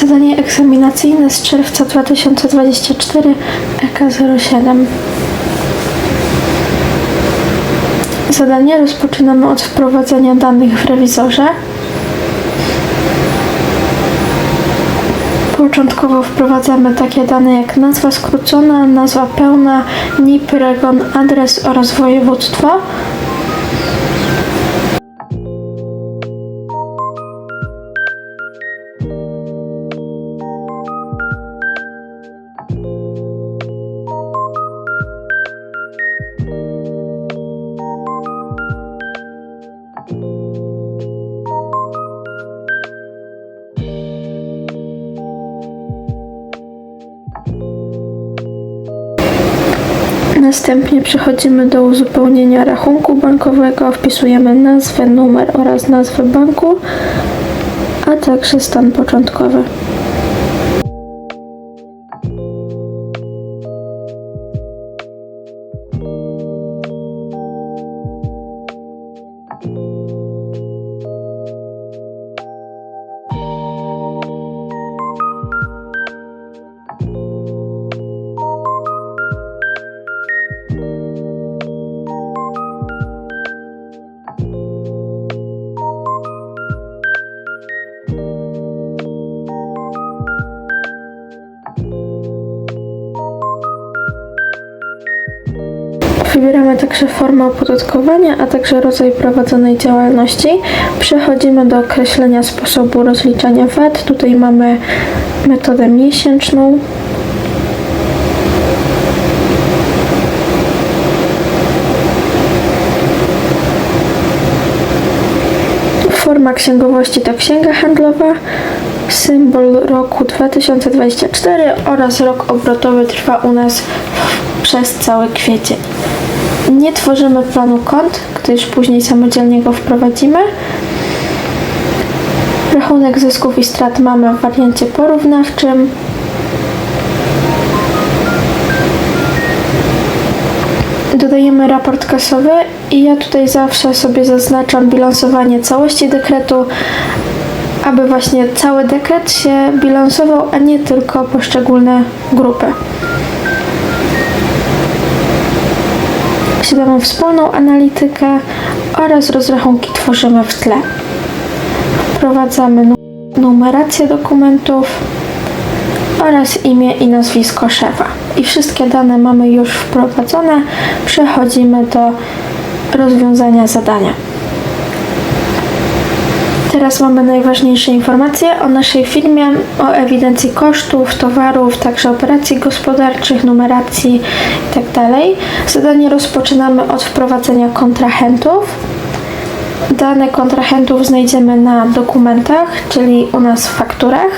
Zadanie egzaminacyjne z czerwca 2024 EK07. Zadanie rozpoczynamy od wprowadzenia danych w rewizorze. Początkowo wprowadzamy takie dane jak nazwa skrócona, nazwa pełna, NIP, REGON, adres oraz województwo. Następnie przechodzimy do uzupełnienia rachunku bankowego, wpisujemy nazwę, numer oraz nazwę banku, a także stan początkowy. Wybieramy także formę opodatkowania, a także rodzaj prowadzonej działalności. Przechodzimy do określenia sposobu rozliczania VAT. Tutaj mamy metodę miesięczną. Forma księgowości to księga handlowa, symbol roku 2024 oraz rok obrotowy trwa u nas przez cały kwiecień. Nie tworzymy planu kont, gdyż później samodzielnie go wprowadzimy. Rachunek zysków i strat mamy w wariancie porównawczym. Dodajemy raport kasowy i ja tutaj zawsze sobie zaznaczam bilansowanie całości dekretu, aby właśnie cały dekret się bilansował, a nie tylko poszczególne grupy. Siadamy wspólną analitykę oraz rozrachunki tworzymy w tle. Wprowadzamy nu- numerację dokumentów oraz imię i nazwisko szefa. I wszystkie dane mamy już wprowadzone. Przechodzimy do rozwiązania zadania. Teraz mamy najważniejsze informacje o naszej firmie, o ewidencji kosztów, towarów, także operacji gospodarczych, numeracji itd. Zadanie rozpoczynamy od wprowadzenia kontrahentów. Dane kontrahentów znajdziemy na dokumentach, czyli u nas w fakturach.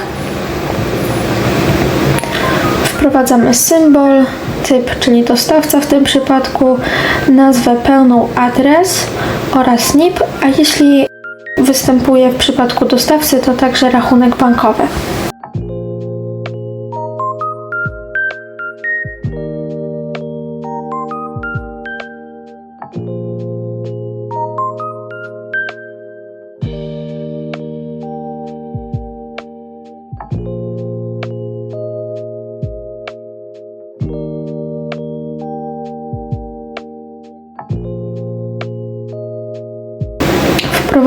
Wprowadzamy symbol, typ, czyli dostawca w tym przypadku, nazwę pełną, adres oraz NIP, a jeśli występuje w przypadku dostawcy, to także rachunek bankowy.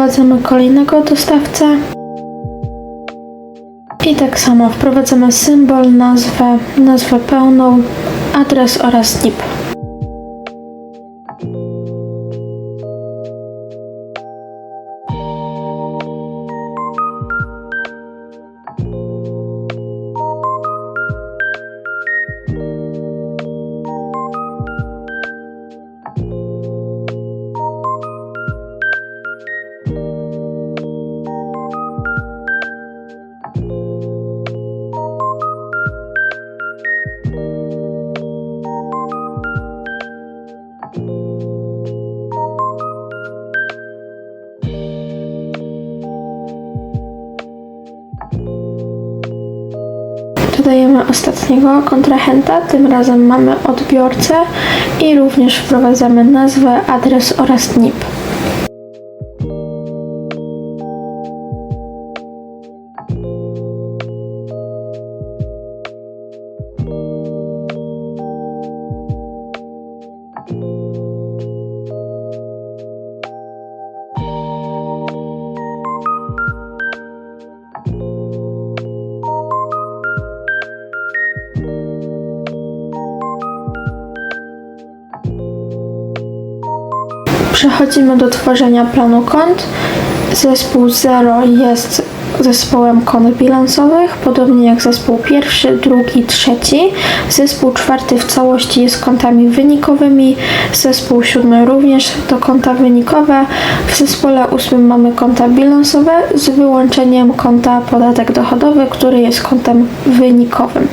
Wprowadzamy kolejnego dostawcę. I tak samo wprowadzamy symbol, nazwę, nazwę pełną, adres oraz NIP. Dodajemy ostatniego kontrahenta, tym razem mamy odbiorcę i również wprowadzamy nazwę, adres oraz NIP. Przechodzimy do tworzenia planu kont. Zespół 0 jest zespołem kont bilansowych, podobnie jak zespół pierwszy, drugi, trzeci. Zespół czwarty w całości jest kontami wynikowymi, zespół siódmy również to konta wynikowe. W zespole ósmym mamy konta bilansowe z wyłączeniem konta podatek dochodowy, który jest kontem wynikowym.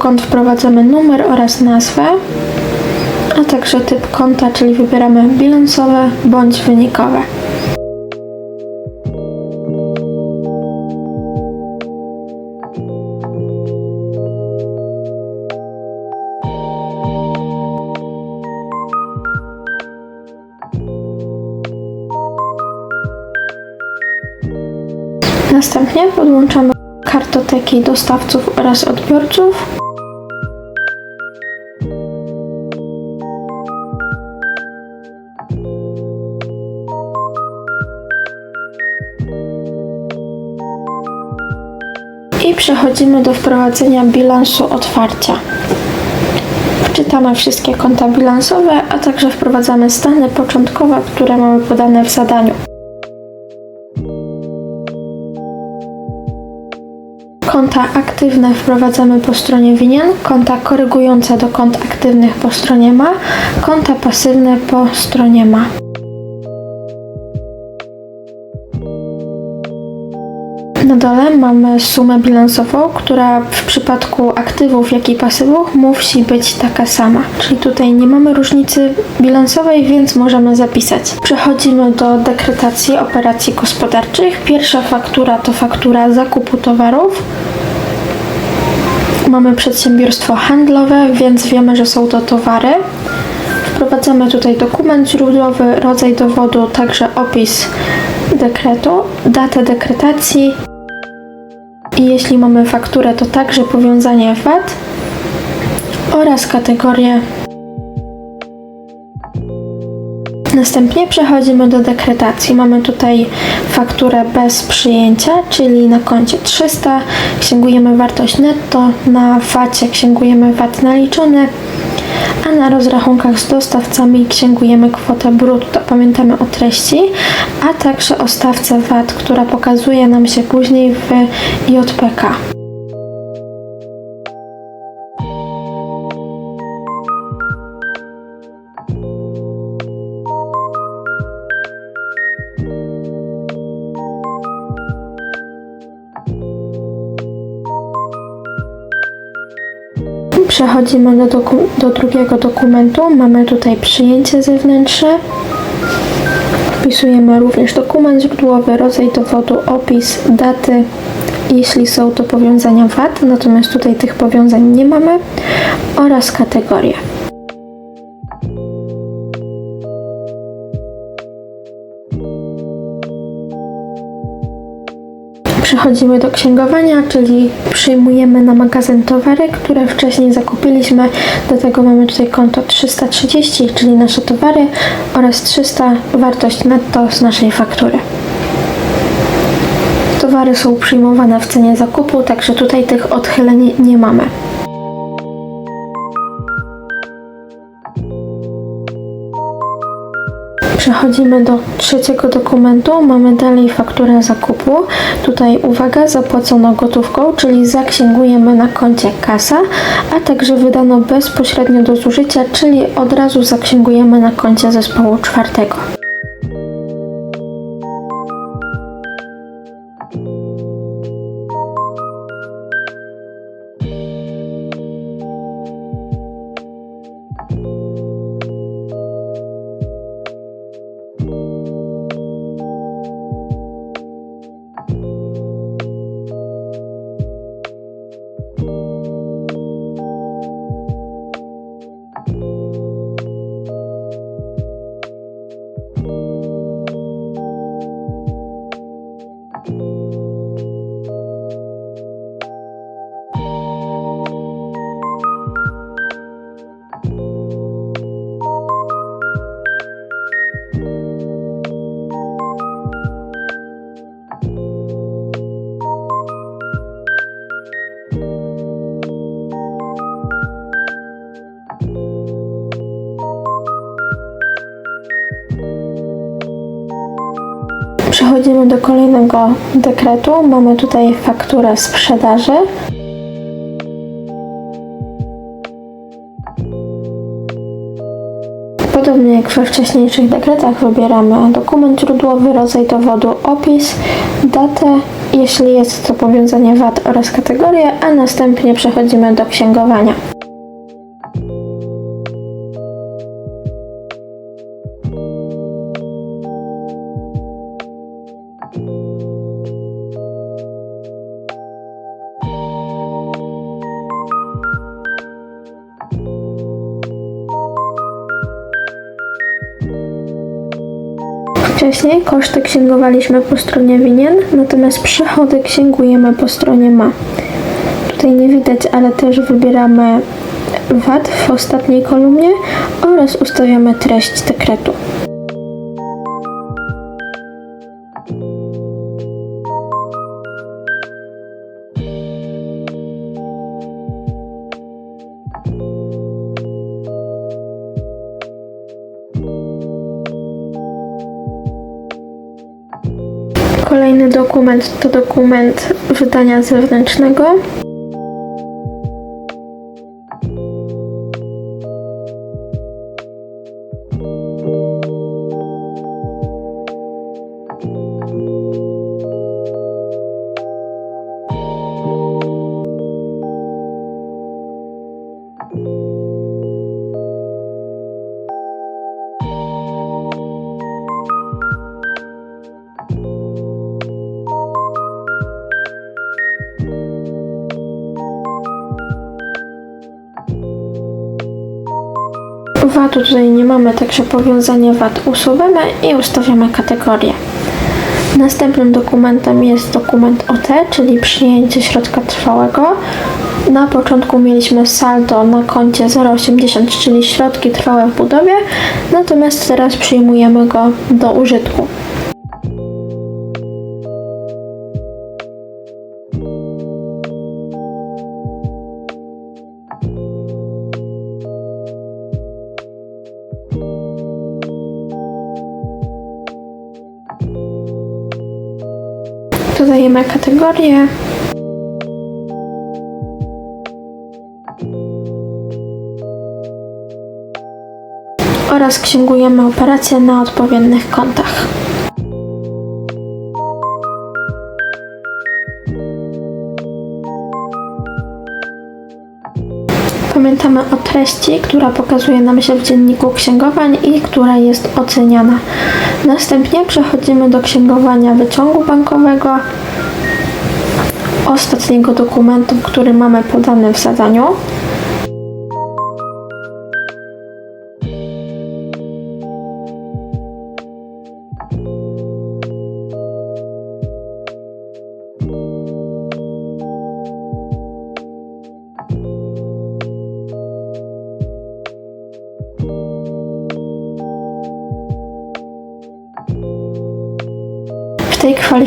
Kont wprowadzamy numer oraz nazwę, a także typ konta, czyli wybieramy bilansowe bądź wynikowe. Następnie podłączamy kartoteki dostawców oraz odbiorców. Przechodzimy do wprowadzenia bilansu otwarcia. Wczytamy wszystkie konta bilansowe, a także wprowadzamy stany początkowe, które mamy podane w zadaniu. Konta aktywne wprowadzamy po stronie winien, konta korygujące do kont aktywnych po stronie ma, konta pasywne po stronie ma. Na dole mamy sumę bilansową, która w przypadku aktywów, jak i pasywów musi być taka sama. Czyli tutaj nie mamy różnicy bilansowej, więc możemy zapisać. Przechodzimy do dekretacji operacji gospodarczych. Pierwsza faktura to faktura zakupu towarów. Mamy przedsiębiorstwo handlowe, więc wiemy, że są to towary. Wprowadzamy tutaj dokument źródłowy, rodzaj dowodu, także opis dekretu, datę dekretacji i jeśli mamy fakturę, to także powiązanie VAT oraz kategorię. Następnie przechodzimy do dekretacji. Mamy tutaj fakturę bez przyjęcia, czyli na koncie 300 księgujemy wartość netto, na VAT księgujemy VAT naliczony, a na rozrachunkach z dostawcami księgujemy kwotę brutto. Pamiętamy o treści, a także o stawce VAT, która pokazuje nam się później w JPK. Przechodzimy do, doku- do drugiego dokumentu. Mamy tutaj przyjęcie zewnętrzne. Wpisujemy również dokument źródłowy, rodzaj dowodu, opis, daty, jeśli są to powiązania VAT, natomiast tutaj tych powiązań nie mamy, oraz kategorie. Przechodzimy do księgowania, czyli przyjmujemy na magazyn towary, które wcześniej zakupiliśmy. Do tego mamy tutaj konto 330, czyli nasze towary oraz 300 wartość netto z naszej faktury. Towary są przyjmowane w cenie zakupu, także tutaj tych odchyleń nie mamy. Przechodzimy do trzeciego dokumentu. Mamy dalej fakturę zakupu. Tutaj uwaga, zapłacono gotówką, czyli zaksięgujemy na koncie kasa, a także wydano bezpośrednio do zużycia, czyli od razu zaksięgujemy na koncie zespołu czwartego. Przechodzimy do kolejnego dekretu. Mamy tutaj fakturę sprzedaży. Podobnie jak we wcześniejszych dekretach wybieramy dokument źródłowy, rodzaj dowodu, opis, datę, jeśli jest to powiązanie VAT oraz kategorię, a następnie przechodzimy do księgowania. Wcześniej koszty księgowaliśmy po stronie winien, natomiast przychody księgujemy po stronie ma. Tutaj nie widać, ale też wybieramy VAT w ostatniej kolumnie oraz ustawiamy treść dekretu. Dokument to dokument wydania zewnętrznego. VAT-u tutaj nie mamy, także powiązanie VAT usuwamy i ustawiamy kategorię. Następnym dokumentem jest dokument OT, czyli przyjęcie środka trwałego. Na początku mieliśmy saldo na koncie 0,80, czyli środki trwałe w budowie, natomiast teraz przyjmujemy go do użytku. Dodajemy kategorię. Oraz księgujemy operacje na odpowiednich kontach. Pamiętamy o treści, która pokazuje nam się w dzienniku księgowań i która jest oceniana. Następnie przechodzimy do księgowania wyciągu bankowego, ostatniego dokumentu, który mamy podany w zadaniu.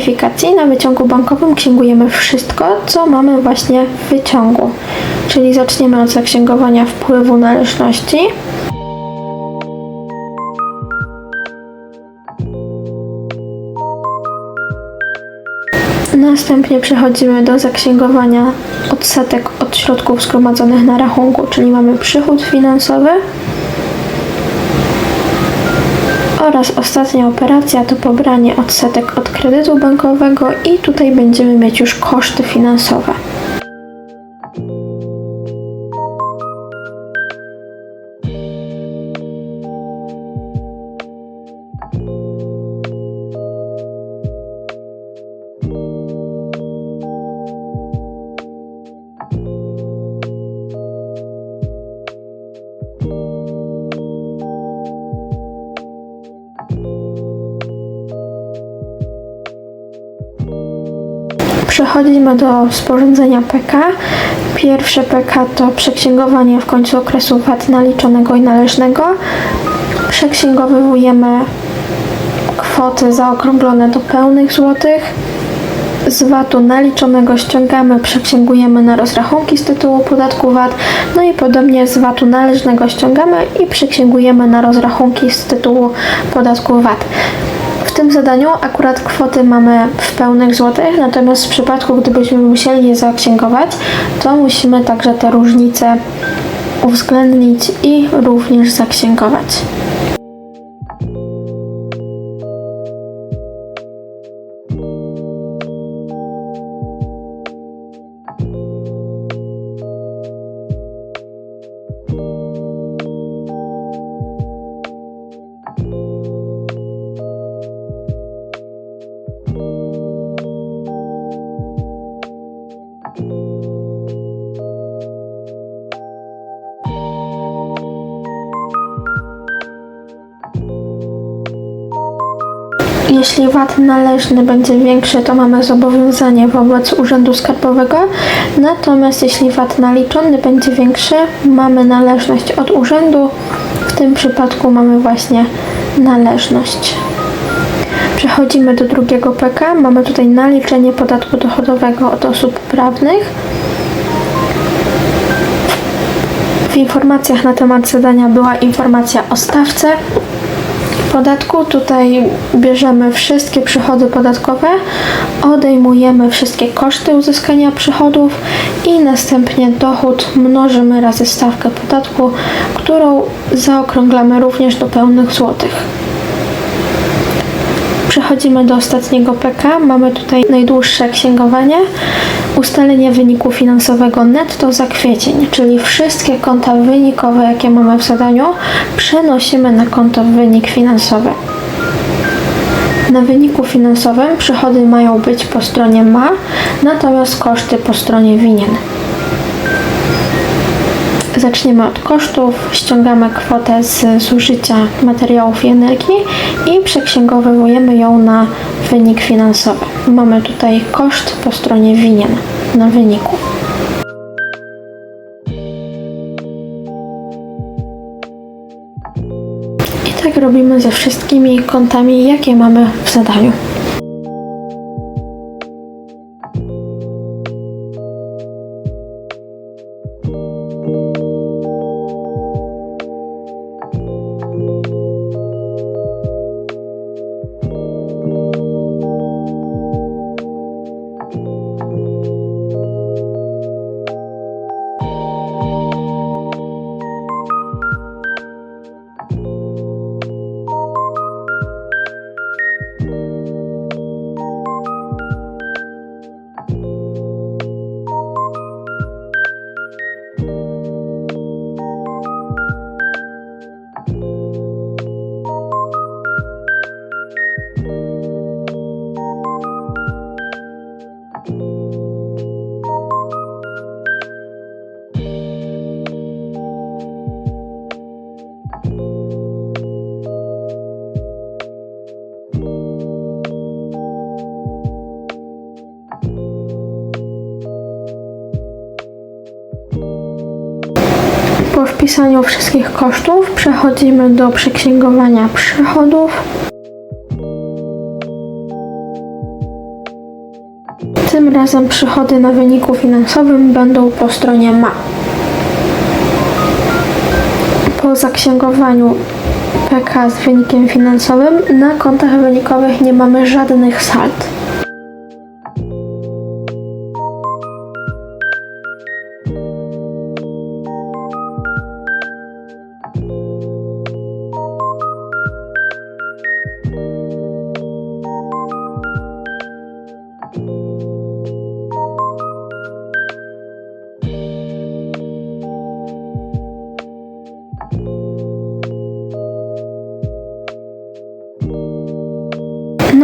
Tej kwalifikacji na wyciągu bankowym księgujemy wszystko, co mamy właśnie w wyciągu. Czyli zaczniemy od zaksięgowania wpływu należności. Następnie przechodzimy do zaksięgowania odsetek od środków zgromadzonych na rachunku, czyli mamy przychód finansowy, oraz ostatnia operacja to pobranie odsetek od kredytu bankowego i tutaj będziemy mieć już koszty finansowe. Przechodzimy do sporządzenia PK. Pierwsze PK to przeksięgowanie w końcu okresu VAT naliczonego i należnego. Przeksięgowujemy kwoty zaokrąglone do pełnych złotych. Z VAT-u naliczonego ściągamy, przeksięgujemy na rozrachunki z tytułu podatku VAT. No i podobnie z VAT-u należnego ściągamy i przeksięgujemy na rozrachunki z tytułu podatku VAT. W tym zadaniu akurat kwoty mamy w pełnych złotych, natomiast w przypadku gdybyśmy musieli je zaksięgować, to musimy także te różnice uwzględnić i również zaksięgować. Jeśli VAT należny będzie większy, to mamy zobowiązanie wobec Urzędu Skarbowego, natomiast jeśli VAT naliczony będzie większy, mamy należność od urzędu. W tym przypadku mamy właśnie należność. Przechodzimy do drugiego PK. Mamy tutaj naliczenie podatku dochodowego od osób prawnych. W informacjach na temat zadania była informacja o stawce podatku. Tutaj bierzemy wszystkie przychody podatkowe, odejmujemy wszystkie koszty uzyskania przychodów i następnie dochód mnożymy razy stawkę podatku, którą zaokrąglamy również do pełnych złotych. Przechodzimy do ostatniego PK. Mamy tutaj najdłuższe księgowanie. Ustalenie wyniku finansowego netto za kwiecień, czyli wszystkie konta wynikowe, jakie mamy w zadaniu, przenosimy na konto wynik finansowy. Na wyniku finansowym przychody mają być po stronie ma, natomiast koszty po stronie winien. Zaczniemy od kosztów, ściągamy kwotę z zużycia materiałów i energii i przeksięgowujemy ją na wynik finansowy. Mamy tutaj koszt po stronie winien na wyniku. I tak robimy ze wszystkimi kontami, jakie mamy w zadaniu. Wpisaniu wszystkich kosztów przechodzimy do przeksięgowania przychodów. Tym razem przychody na wyniku finansowym będą po stronie ma. Po zaksięgowaniu PK z wynikiem finansowym na kontach wynikowych nie mamy żadnych sald.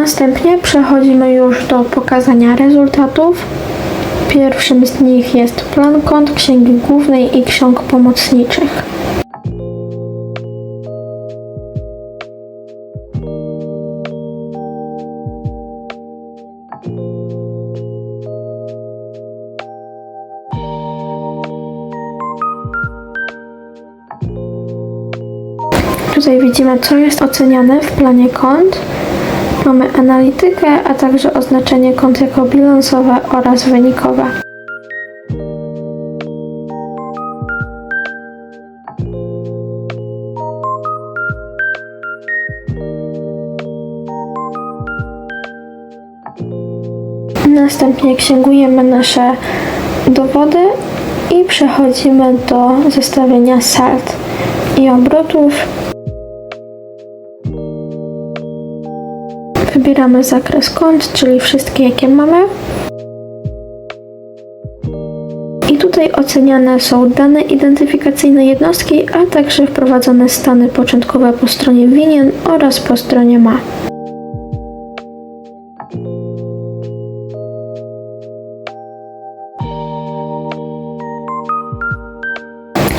Następnie przechodzimy już do pokazania rezultatów. Pierwszym z nich jest plan kont księgi głównej i ksiąg pomocniczych. Tutaj widzimy, co jest oceniane w planie kont. Mamy analitykę, a także oznaczenie kont jako bilansowe oraz wynikowe. Następnie księgujemy nasze dowody i przechodzimy do zestawienia sald i obrotów Wybieramy zakres kont, czyli wszystkie jakie mamy. I tutaj oceniane są dane identyfikacyjne jednostki, a także wprowadzone stany początkowe po stronie winien oraz po stronie ma.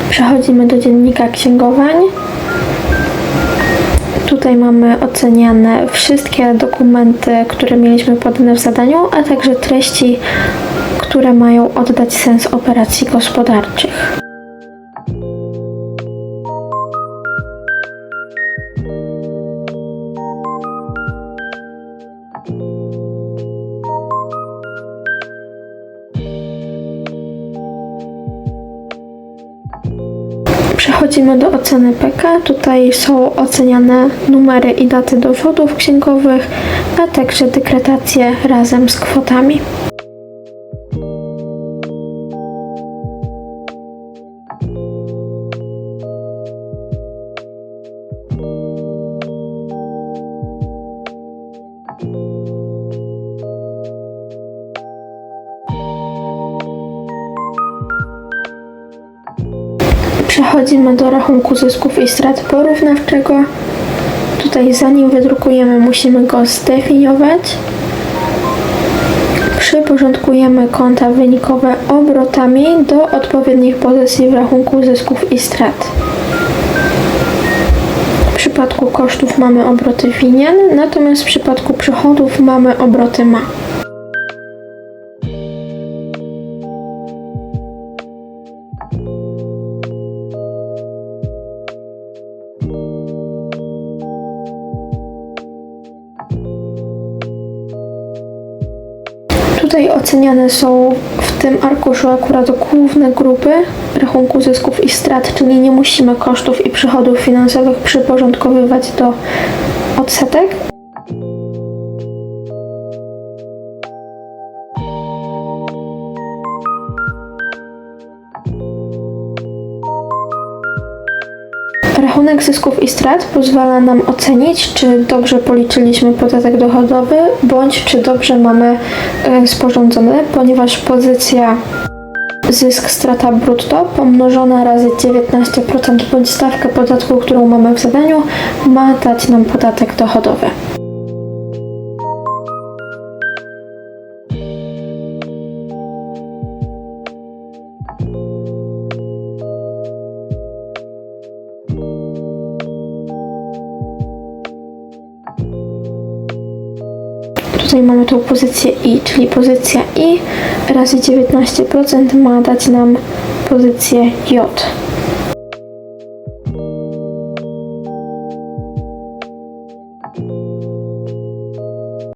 Przechodzimy do dziennika księgowań. Tutaj mamy oceniane wszystkie dokumenty, które mieliśmy podane w zadaniu, a także treści, które mają oddać sens operacji gospodarczych. Oceny PK. Tutaj są oceniane numery i daty dowodów księgowych, a także dekretacje razem z kwotami. Przechodzimy do rachunku zysków i strat porównawczego. Tutaj zanim wydrukujemy, musimy go zdefiniować. Przyporządkujemy konta wynikowe obrotami do odpowiednich pozycji w rachunku zysków i strat. W przypadku kosztów mamy obroty winien, natomiast w przypadku przychodów mamy obroty ma. Oceniane są w tym arkuszu akurat główne grupy rachunku zysków i strat, czyli nie musimy kosztów i przychodów finansowych przyporządkowywać do odsetek. Rachunek zysków i strat pozwala nam ocenić, czy dobrze policzyliśmy podatek dochodowy, bądź czy dobrze mamy e, sporządzony, ponieważ pozycja zysk strata brutto pomnożona razy 19% bądź stawkę podatku, którą mamy w zadaniu, ma dać nam podatek dochodowy. Tutaj mamy tą pozycję I, czyli pozycja I razy 19% ma dać nam pozycję J.